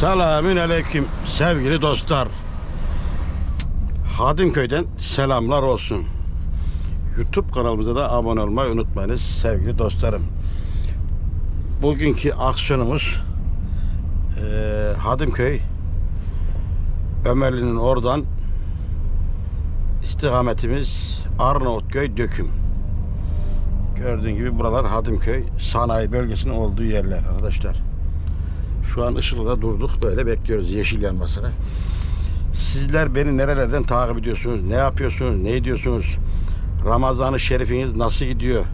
Selamün aleyküm sevgili dostlar. Hadimköy'den selamlar olsun. YouTube kanalımıza da abone olmayı unutmayınız sevgili dostlarım. Bugünkü aksiyonumuz eee Hadimköy Ömerli'nin oradan istikametimiz Arnavutköy Döküm. Gördüğün gibi buralar Hadimköy sanayi bölgesinin olduğu yerler arkadaşlar. Şu an Işıl'da durduk. Böyle bekliyoruz yeşil yanmasını. Sizler beni nerelerden takip ediyorsunuz? Ne yapıyorsunuz? Ne ediyorsunuz? Ramazan-ı Şerifiniz nasıl gidiyor?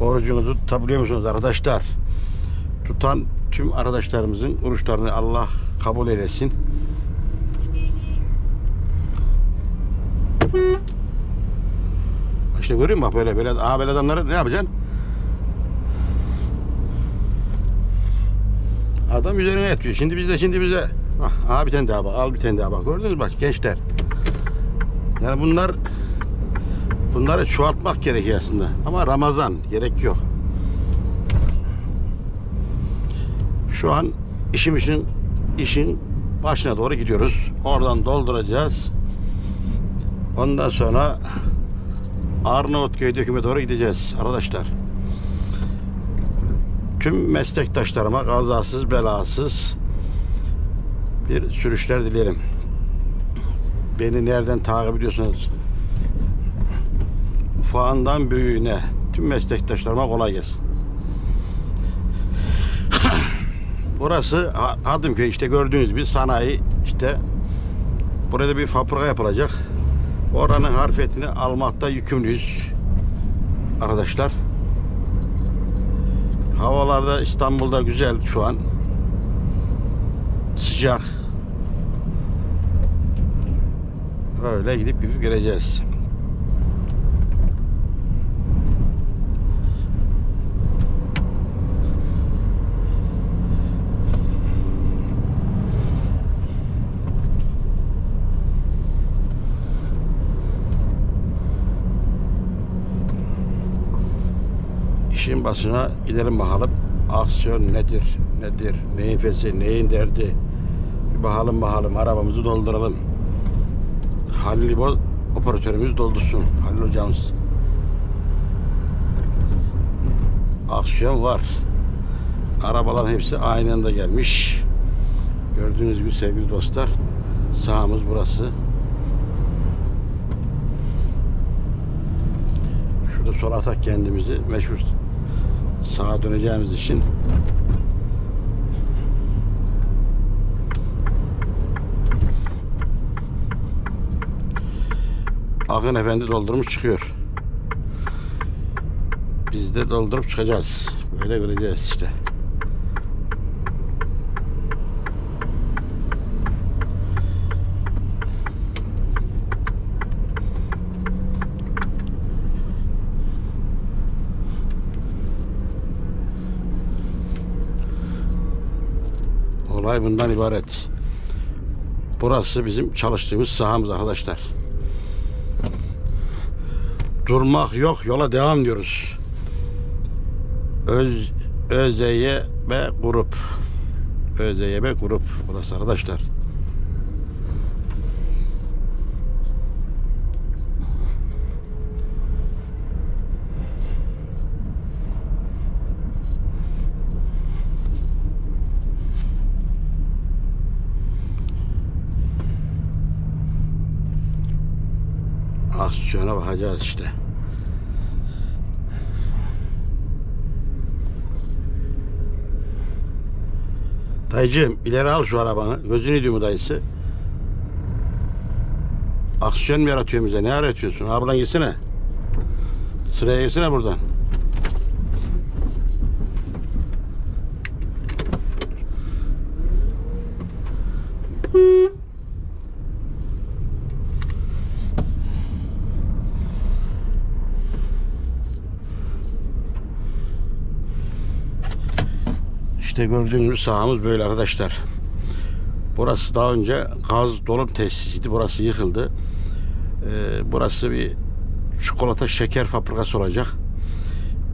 Orucunuzu tutabiliyor musunuz arkadaşlar? Tutan tüm arkadaşlarımızın oruçlarını Allah kabul eylesin. İşte görüyor musun böyle böyle, aha böyle adamları ne yapacaksın? Adam üzerine yatıyor. Şimdi bizde şimdi bize ah, aha bir tane daha bak. Al bir tane daha bak. Gördünüz mü bak gençler. Yani bunlar bunları çoğaltmak gerekiyor aslında. Ama Ramazan gerek yok. Şu an işim için işin başına doğru gidiyoruz. Oradan dolduracağız. Ondan sonra Arnavutköy döküme doğru gideceğiz arkadaşlar tüm meslektaşlarıma kazasız belasız bir sürüşler dilerim. Beni nereden takip ediyorsunuz? Ufağından büyüğüne tüm meslektaşlarıma kolay gelsin. Burası Ha- Hadımköy işte gördüğünüz gibi sanayi işte burada bir fabrika yapılacak. Oranın harfiyetini almakta yükümlüyüz arkadaşlar. Havalarda İstanbul'da güzel şu an. Sıcak. Öyle gidip gidip geleceğiz. İşin başına gidelim bakalım. Aksiyon nedir? Nedir? Neyin fesi? Neyin derdi? Bir bakalım bakalım. Arabamızı dolduralım. Halil İbo operatörümüz doldursun. Halil hocamız. Aksiyon var. Arabaların hepsi aynı anda gelmiş. Gördüğünüz gibi sevgili dostlar. Sahamız burası. Şurada sol atak kendimizi meşhur sağa döneceğimiz için Akın Efendi doldurmuş çıkıyor. Biz de doldurup çıkacağız. Böyle göreceğiz işte. Olay bundan ibaret. Burası bizim çalıştığımız sahamız arkadaşlar. Durmak yok, yola devam diyoruz. Öz ÖZYB grup. ÖZYB grup burası arkadaşlar. Aksiyona bakacağız işte. Dayıcığım ileri al şu arabanı. Gözünü diyor dayısı? Aksiyon mu yaratıyor bize? Ne yaratıyorsun? Ablan gitsene. Sıraya girsene buradan. İşte gördüğünüz sahamız böyle arkadaşlar. Burası daha önce gaz dolum tesisiydi. Burası yıkıldı. Ee, burası bir çikolata şeker fabrikası olacak.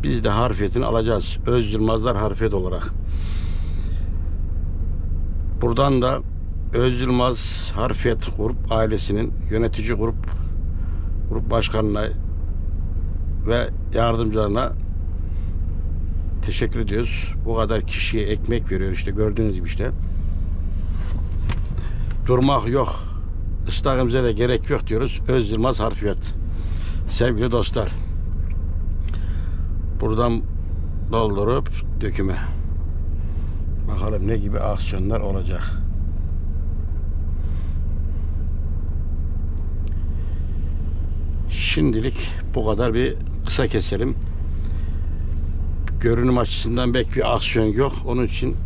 Biz de harfiyetini alacağız. Öz Yılmazlar harfiyet olarak. Buradan da Öz Yılmaz Harfiyet Grup ailesinin yönetici grup grup başkanına ve yardımcılarına teşekkür ediyoruz. Bu kadar kişiye ekmek veriyor işte gördüğünüz gibi işte. Durmak yok. Islakımıza da gerek yok diyoruz. Öz Yılmaz Harfiyet. Sevgili dostlar. Buradan doldurup döküme. Bakalım ne gibi aksiyonlar olacak. Şimdilik bu kadar bir kısa keselim. Görünüm açısından pek bir aksiyon yok. Onun için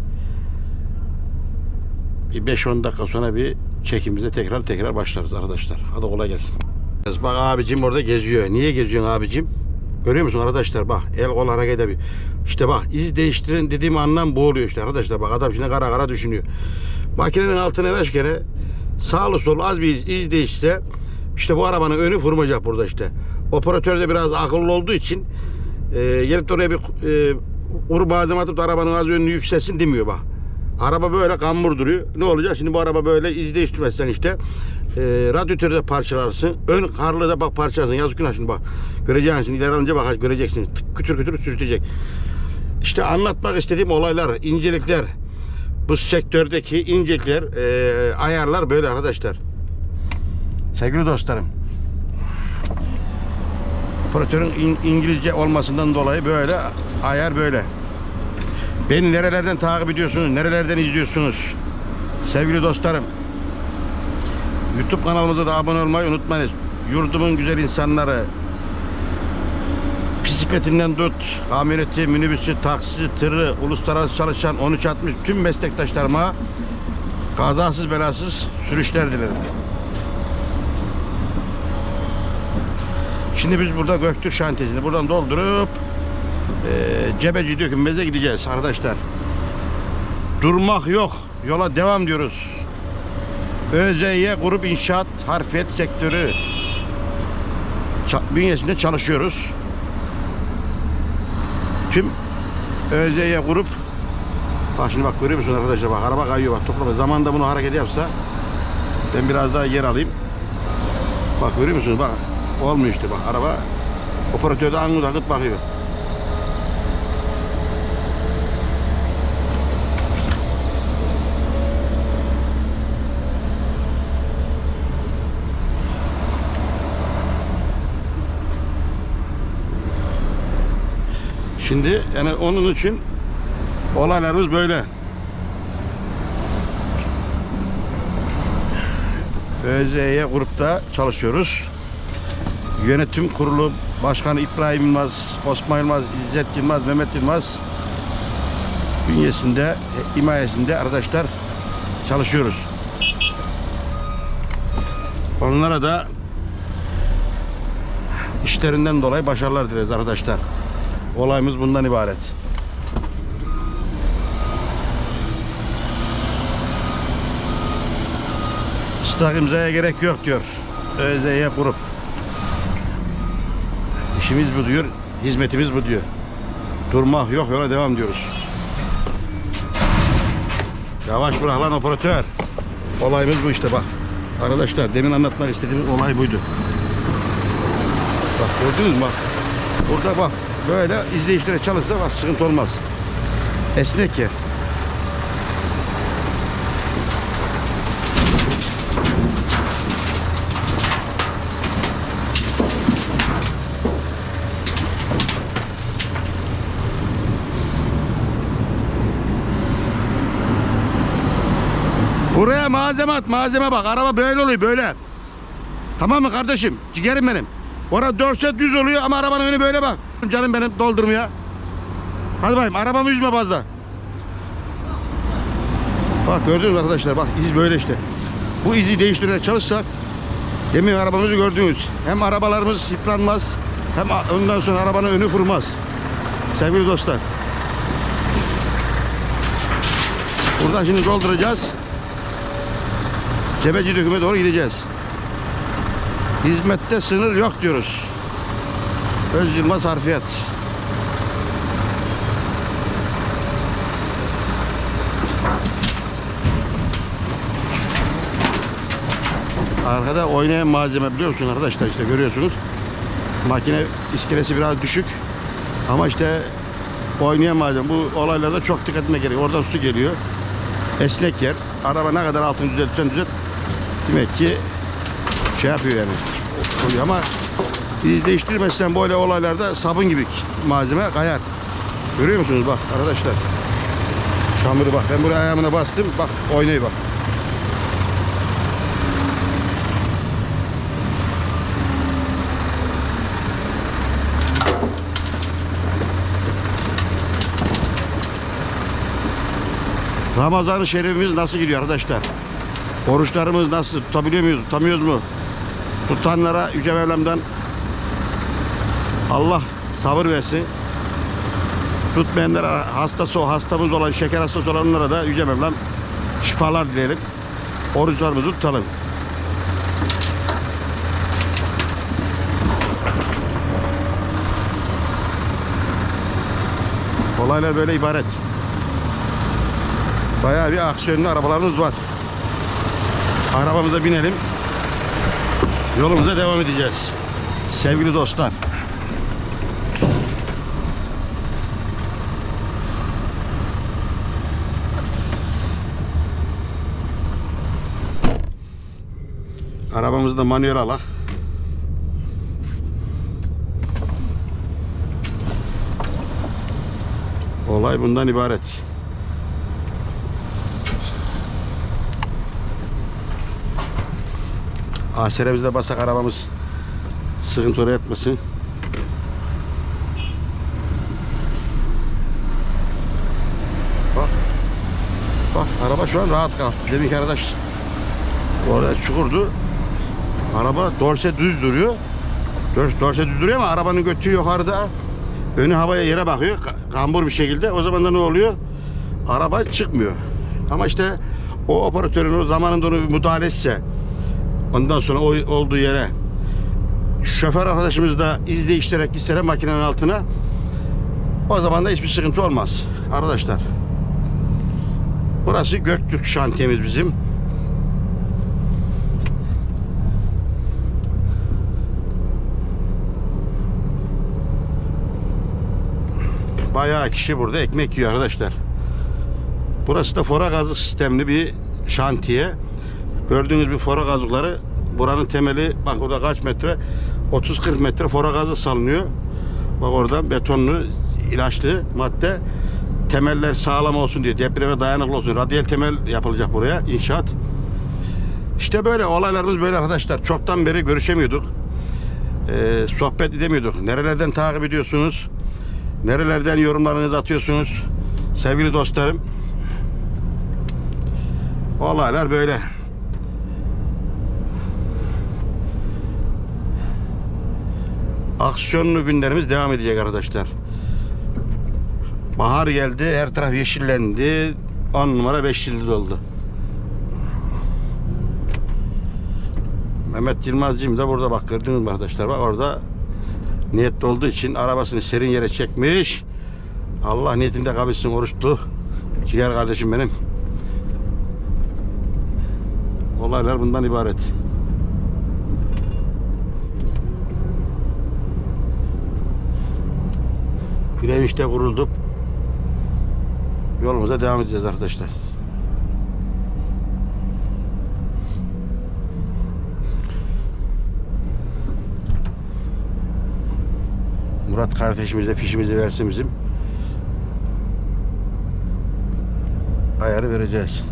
bir 5-10 dakika sonra bir çekimimize tekrar tekrar başlarız arkadaşlar. Hadi kolay gelsin. Bak abicim orada geziyor. Niye geziyorsun abicim? Görüyor musun arkadaşlar bak el kol hareket ediyor. İşte bak iz değiştirin dediğim anlam bu oluyor işte arkadaşlar bak adam şimdi kara kara düşünüyor. Makinenin altına kaç kere sağlı sol az bir iz, iz değişse işte bu arabanın önü vurmayacak burada işte. Operatör de biraz akıllı olduğu için e, gelip oraya bir e, uru badem atıp da arabanın az önünü yükselsin demiyor bak. Araba böyle kambur duruyor. Ne olacak? Şimdi bu araba böyle iz değiştirmezsen işte e, radyatörü de parçalarsın. Ön karlı da bak parçalarsın. Yazık günah şimdi bak. Göreceksin şimdi ileri bak göreceksin. Kütür kütür sürtecek. İşte anlatmak istediğim olaylar, incelikler. Bu sektördeki incelikler, e, ayarlar böyle arkadaşlar. Sevgili dostlarım. Operatörün in- İngilizce olmasından dolayı böyle ayar böyle. Beni nerelerden takip ediyorsunuz? Nerelerden izliyorsunuz? Sevgili dostlarım. YouTube kanalımıza da abone olmayı unutmayın. Yurdumun güzel insanları. Bisikletinden tut, kamyoneti, minibüsü, taksi, tırı, uluslararası çalışan 1360 tüm meslektaşlarıma kazasız belasız sürüşler dilerim. Şimdi biz burada Göktürk şantiyesini buradan doldurup e, Cebeci dökümümüze gideceğiz arkadaşlar. Durmak yok. Yola devam diyoruz. ÖZY Grup İnşaat Harfiyet Sektörü bünyesinde çalışıyoruz. Tüm ÖZY Grup Bak şimdi bak görüyor musun arkadaşlar bak araba kayıyor bak toplama. Zamanında bunu hareket yapsa ben biraz daha yer alayım. Bak görüyor musunuz bak olmuyor işte bak araba operatörde angıt angıt bakıyor. Şimdi yani onun için olaylarımız böyle. ÖZY grupta çalışıyoruz. Yönetim kurulu başkanı İbrahim Yılmaz, Osman Yılmaz, İzzet Yılmaz, Mehmet Yılmaz bünyesinde, e, himayesinde arkadaşlar çalışıyoruz. Onlara da işlerinden dolayı başarılar dileriz arkadaşlar. Olayımız bundan ibaret. Islak imzaya gerek yok diyor. ÖZY grup. İşimiz bu diyor, hizmetimiz bu diyor. Durmak yok, yola devam diyoruz. Yavaş bırak lan operatör. Olayımız bu işte bak. Arkadaşlar demin anlatmak istediğimiz olay buydu. Bak gördünüz mü bak. Burada bak böyle izleyicilere çalışsa bak sıkıntı olmaz. Esnek yer. Buraya malzeme at, malzeme bak. Araba böyle oluyor, böyle. Tamam mı kardeşim? Ciğerim benim. Orada 4 düz oluyor ama arabanın önü böyle bak. Canım benim doldurmaya. Hadi bakayım arabamı üzme fazla. Bak gördünüz arkadaşlar bak iz böyle işte. Bu izi değiştirmeye çalışsak demin arabamızı gördünüz. Hem arabalarımız yıpranmaz hem ondan sonra arabanın önü vurmaz. Sevgili dostlar. Buradan şimdi dolduracağız. Cebeci döküme doğru gideceğiz. Hizmette sınır yok diyoruz. Öz Yılmaz Harfiyat. Arkada oynayan malzeme biliyor musun arkadaşlar işte görüyorsunuz. Makine iskelesi biraz düşük. Ama işte oynayan malzeme bu olaylarda çok dikkat etmek gerekiyor. Oradan su geliyor. Esnek yer. Araba ne kadar altını düzeltirsen düzelt. Demek ki şey yapıyor yani. Oluyor ama biz değiştirmezsen böyle olaylarda sabun gibi malzeme kayar. Görüyor musunuz bak arkadaşlar. Çamuru bak. Ben buraya ayağımına bastım. Bak oynayı bak. Ramazan-ı Şerifimiz nasıl gidiyor arkadaşlar? Oruçlarımız nasıl? Tutabiliyor muyuz? Tutamıyoruz mu? Tutanlara Yüce Mevlam'dan Allah sabır versin. Tutmayanlara hastası, hastamız olan, şeker hastası olanlara da Yüce Mevlam şifalar dileyelim. Oruçlarımızı tutalım. Olaylar böyle ibaret. Bayağı bir aksiyonlu arabalarımız var. Arabamıza binelim. Yolumuza devam edeceğiz. Sevgili dostlar. Arabamızı da manuel alak. Olay bundan ibaret. Aşeremizde basak arabamız sıkıntı oraya etmesin. Bak. Bak araba şu an rahat kalktı. Deminki arkadaş orada çukurdu. Araba dorse düz duruyor. Dors- Dorse düz duruyor ama arabanın götü yukarıda. Önü havaya yere bakıyor. ka- Kambur bir şekilde. O zaman da ne oluyor? Araba çıkmıyor. Ama işte o operatörün o zamanında onu müdahale etse ondan sonra o olduğu yere şoför arkadaşımız da iz değiştirerek gitse makinenin altına o zaman da hiçbir sıkıntı olmaz. Arkadaşlar burası Göktürk şantiyemiz bizim. Bayağı kişi burada ekmek yiyor arkadaşlar. Burası da fora gazı sistemli bir şantiye. Gördüğünüz bir fora gazıkları buranın temeli bak orada kaç metre 30-40 metre fora gazı salınıyor. Bak oradan betonlu ilaçlı madde temeller sağlam olsun diye depreme dayanıklı olsun. Radyal temel yapılacak buraya inşaat. İşte böyle olaylarımız böyle arkadaşlar. Çoktan beri görüşemiyorduk. Ee, sohbet edemiyorduk. Nerelerden takip ediyorsunuz? Nerelerden yorumlarınızı atıyorsunuz? Sevgili dostlarım. Olaylar böyle. Aksiyonlu günlerimiz devam edecek arkadaşlar. Bahar geldi, her taraf yeşillendi. 10 numara 5 yıldız oldu. Mehmet Yılmazcığım da burada bak gördünüz mü arkadaşlar bak orada niyetli olduğu için arabasını serin yere çekmiş. Allah niyetinde kabilsin oruçlu. Ciğer kardeşim benim. Olaylar bundan ibaret. Gülemiş'te kuruldu. Yolumuza devam edeceğiz arkadaşlar. Murat kardeşimize fişimizi versin bizim. Ayarı vereceğiz.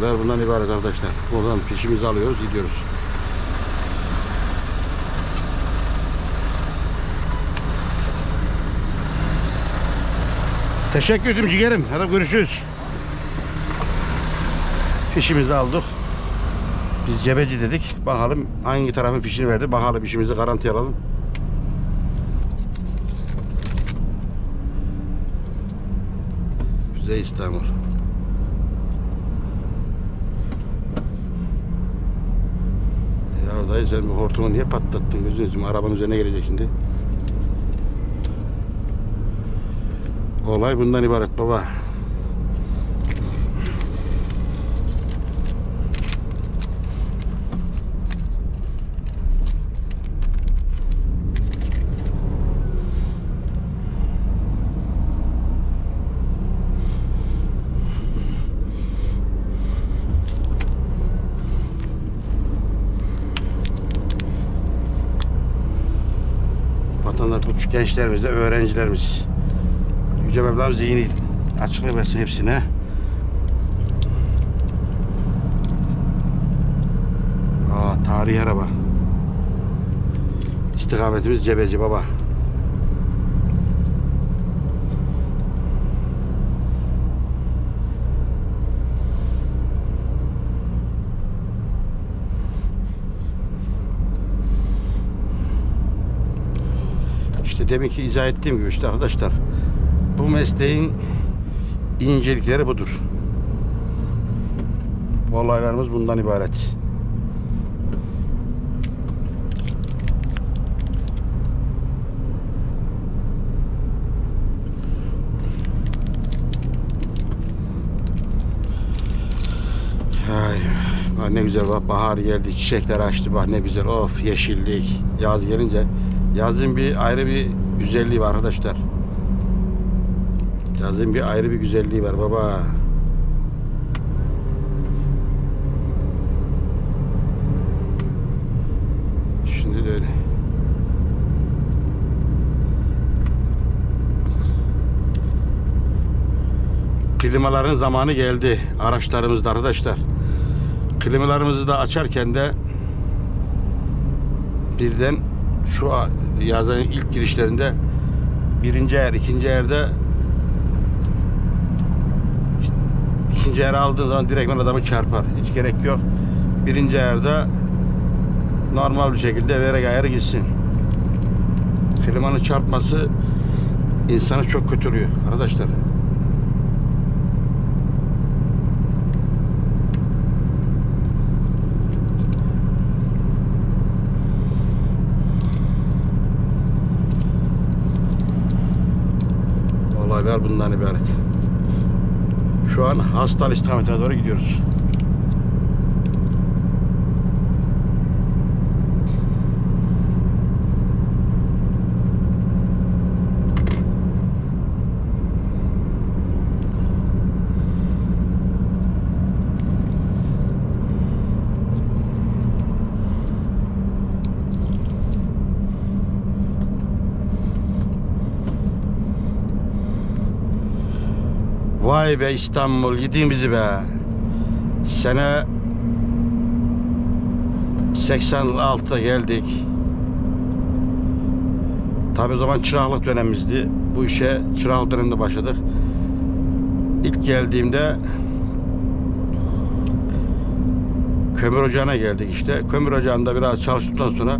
Olaylar bundan ibaret arkadaşlar. Buradan fişimizi alıyoruz, gidiyoruz. Teşekkür ederim ciğerim. Hadi görüşürüz. Fişimizi aldık. Biz cebeci dedik. Bakalım hangi tarafın fişini verdi. Bakalım işimizi garanti alalım. Kuzey İstanbul. Ya dayı sen bu hortumu niye patlattın gözünü seveyim? Arabanın üzerine gelecek şimdi. Olay bundan ibaret baba. Vatandaş bu gençlerimiz de öğrencilerimiz. Yüce Mevlam zihni açıklık versin hepsine. Aa, tarihi araba. İstikametimiz Cebeci baba. İşte demin ki izah ettiğim gibi işte arkadaşlar bu mesleğin incelikleri budur. Olaylarımız bundan ibaret. Ay, ne güzel bak bahar geldi, çiçekler açtı bak ne güzel. Of yeşillik. Yaz gelince yazın bir ayrı bir güzelliği var arkadaşlar. Yazın bir ayrı bir güzelliği var baba. Şimdi de öyle. Klimaların zamanı geldi araçlarımızda arkadaşlar. Klimalarımızı da açarken de birden şu a- yazın ilk girişlerinde birinci yer, ikinci yerde ikinci yer aldığın zaman direktmen adamı çarpar. Hiç gerek yok. Birinci yerde normal bir şekilde vererek ayarı gitsin. Klimanın çarpması insanı çok kötülüyor arkadaşlar. Olaylar bundan ibaret. Şu an Hastal istikametine doğru gidiyoruz. Vay be İstanbul yedin bizi be. Sene 86'da geldik. Tabi o zaman çıraklık dönemimizdi. Bu işe çıraklık döneminde başladık. İlk geldiğimde kömür ocağına geldik işte. Kömür ocağında biraz çalıştıktan sonra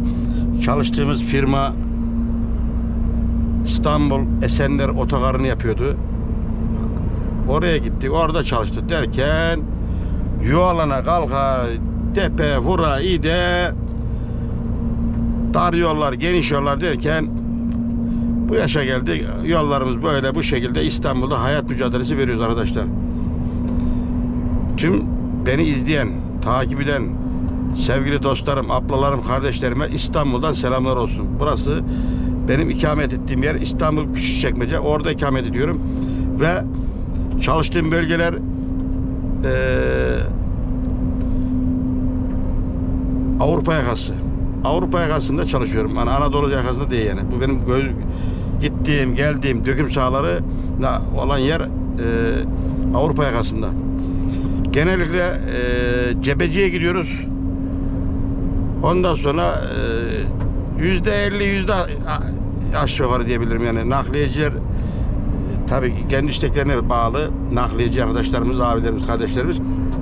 çalıştığımız firma İstanbul Esenler Otogarı'nı yapıyordu. Oraya gittik, orada çalıştık derken yuvalana kalka tepe vura ide dar yollar geniş yollar derken bu yaşa geldik yollarımız böyle bu şekilde İstanbul'da hayat mücadelesi veriyoruz arkadaşlar. Tüm beni izleyen, takip eden sevgili dostlarım, ablalarım, kardeşlerime İstanbul'dan selamlar olsun. Burası benim ikamet ettiğim yer İstanbul Küçükçekmece. Orada ikamet ediyorum ve çalıştığım bölgeler eee Avrupa yakası. Avrupa yakasında çalışıyorum. Yani Anadolu yakasında değil yani. Bu benim göz, gittiğim, geldiğim döküm sahaları olan yer eee, Avrupa yakasında. Genellikle eee Cebeci'ye gidiyoruz. Ondan sonra eee, yüzde elli yüzde aşağı yukarı diyebilirim yani nakliyeciler tabii kendi isteklerine bağlı nakliyeci arkadaşlarımız, abilerimiz, kardeşlerimiz.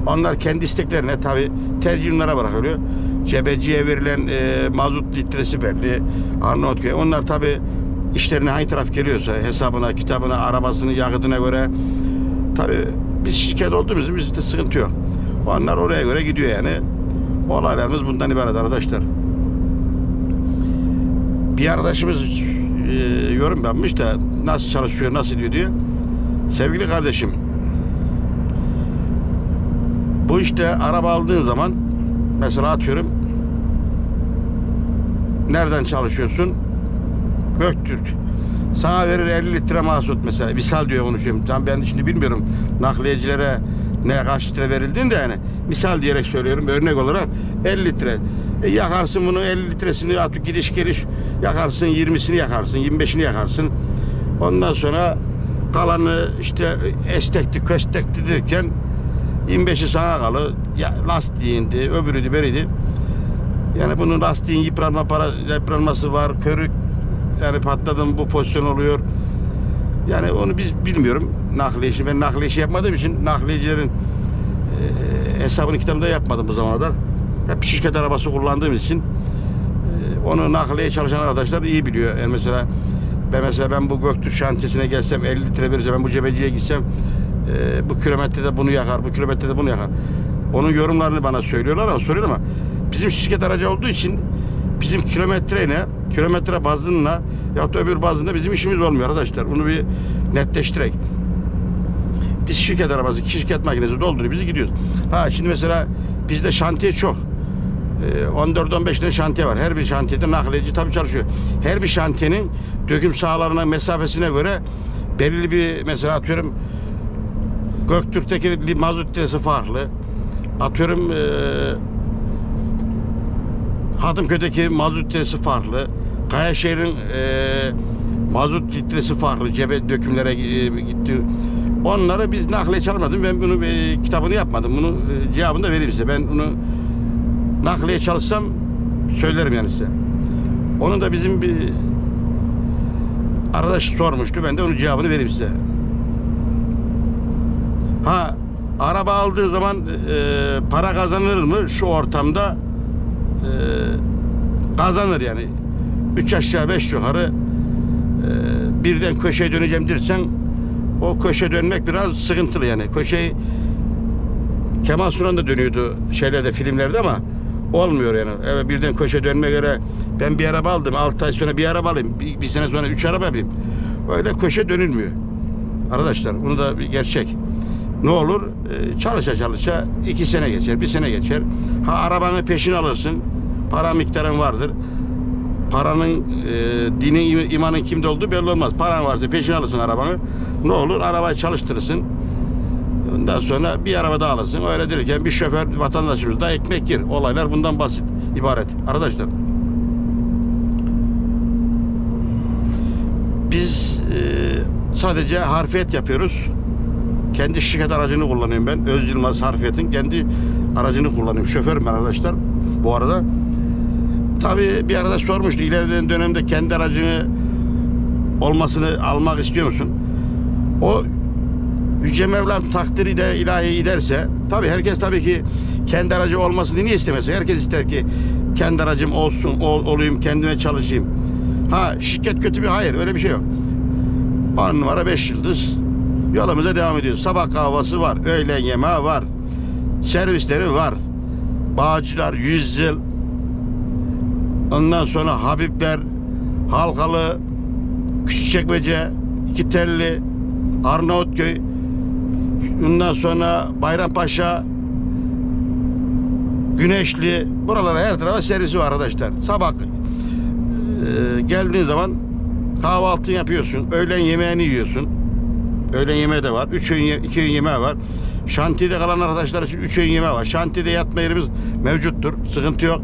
Onlar kendi isteklerine tabii tercih onlara bırakılıyor. Cebeciye verilen e, mazot litresi belli. Arnavutköy. Onlar tabii işlerine hangi taraf geliyorsa hesabına, kitabına, arabasını, yakıtına göre Tabii biz şirket olduğumuz için bizde sıkıntı yok. Onlar oraya göre gidiyor yani. Olaylarımız bundan ibaret arkadaşlar. Bir arkadaşımız e, yorum yapmış da nasıl çalışıyor, nasıl diyor diye. Sevgili kardeşim, bu işte araba aldığın zaman mesela atıyorum nereden çalışıyorsun? Göktürk. Sana verir 50 litre mazot mesela. Misal diyor konuşuyorum. Tam ben şimdi bilmiyorum nakliyecilere ne kaç litre verildiğini de yani. Misal diyerek söylüyorum örnek olarak 50 litre. E yakarsın bunu 50 litresini atıp gidiş geliş yakarsın 20'sini yakarsın 25'ini yakarsın. Ondan sonra kalanı işte estekti köstekti derken 25'i sana kalır. Ya lastiğindi, öbürüydü, beriydi. Yani bunun lastiğin yıpranma para yıpranması var. Körük yani patladım bu pozisyon oluyor. Yani onu biz bilmiyorum. Nakliye işi. Ben nakliye işi yapmadığım için nakliyecilerin e, hesabını kitabında yapmadım bu zamana kadar. Hep şirket arabası kullandığım için e, onu nakliye çalışan arkadaşlar iyi biliyor. Yani mesela ben mesela ben bu Göktürk şantiyesine gelsem 50 litre verirse ben bu cebeciye gitsem e, bu kilometrede bunu yakar, bu kilometrede bunu yakar. Onun yorumlarını bana söylüyorlar ama soruyorlar ama bizim şirket aracı olduğu için bizim kilometreyle, kilometre bazınla ya da öbür bazında bizim işimiz olmuyor arkadaşlar. Bunu bir netleştirek. Biz şirket arabası, şirket makinesi dolduruyor bizi gidiyoruz. Ha şimdi mesela bizde şantiye çok. Ee, 14-15 tane şantiye var. Her bir şantiyede nakliyeci tabii çalışıyor. Her bir şantiyenin döküm sahalarına, mesafesine göre belirli bir mesela atıyorum Göktürk'teki mazot litresi farklı. Atıyorum eee Hadımköy'deki mazot litresi farklı. Kayaşehir'in eee mazot litresi farklı. Cebe dökümlere e, gitti. Onları biz nakliye çalmadım. Ben bunu e, kitabını yapmadım. Bunu e, cevabını da vereyim size. Ben bunu nakliye çalışsam söylerim yani size. Onu da bizim bir arkadaş sormuştu. Ben de onun cevabını vereyim size. Ha araba aldığı zaman e, para kazanır mı şu ortamda? E, kazanır yani. Üç aşağı beş yukarı e, birden köşeye döneceğim dersen o köşe dönmek biraz sıkıntılı yani. Köşeyi Kemal Sunal da dönüyordu şeylerde filmlerde ama olmuyor yani. Evet birden köşe dönme göre ben bir araba aldım. 6 ay sonra bir araba alayım. Bir, bir sene sonra üç araba yapayım. Öyle köşe dönülmüyor. Arkadaşlar bunu da bir gerçek. Ne olur? Ee, çalışa çalışa iki sene geçer, bir sene geçer. Ha arabanı peşin alırsın. Para miktarın vardır. Paranın e, dinin im- imanın kimde olduğu belli olmaz. Paran varsa peşin alırsın arabanı. Ne olur? Arabayı çalıştırırsın. Ondan sonra bir araba daha alırsın. Öyle derken bir şoför vatandaşımız da ekmek yer. Olaylar bundan basit, ibaret. Arkadaşlar. Biz e, sadece harfiyet yapıyoruz. Kendi şirket aracını kullanıyorum ben. Öz Yılmaz Harfiyet'in kendi aracını kullanıyorum. Şoförüm arkadaşlar. Bu arada. Tabii bir arkadaş sormuştu. İleriden dönemde kendi aracını olmasını almak istiyor musun? O Yüce Mevlam takdiri de ilahi giderse tabii herkes tabii ki kendi aracı olmasını niye istemesin? Herkes ister ki kendi aracım olsun, ol, olayım, kendime çalışayım. Ha şirket kötü bir hayır öyle bir şey yok. 10 numara 5 yıldız yolumuza devam ediyoruz. Sabah kahvası var, öğlen yemeği var, servisleri var. Bağcılar 100 yıl. Ondan sonra Habibler, Halkalı, Küçükçekmece, İki Telli, Arnavutköy, Ondan sonra Bayrampaşa, Güneşli, buralara her tarafa servisi var arkadaşlar. Sabah e, geldiğin zaman kahvaltı yapıyorsun, öğlen yemeğini yiyorsun. Öğlen yemeği de var. Üç öğün, iki öğün yemeği var. Şantiyede kalan arkadaşlar için üç öğün yemeği var. Şantiyede yatma yerimiz mevcuttur. Sıkıntı yok.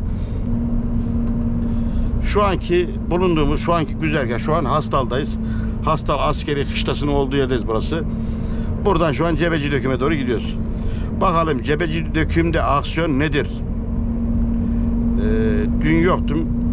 Şu anki bulunduğumuz şu anki güzergah şu an Hastal'dayız. Hastal askeri kışlasının olduğu yerdeyiz burası. Buradan şu an Cebeci Döküm'e doğru gidiyoruz. Bakalım Cebeci Döküm'de aksiyon nedir? Ee, dün yoktum.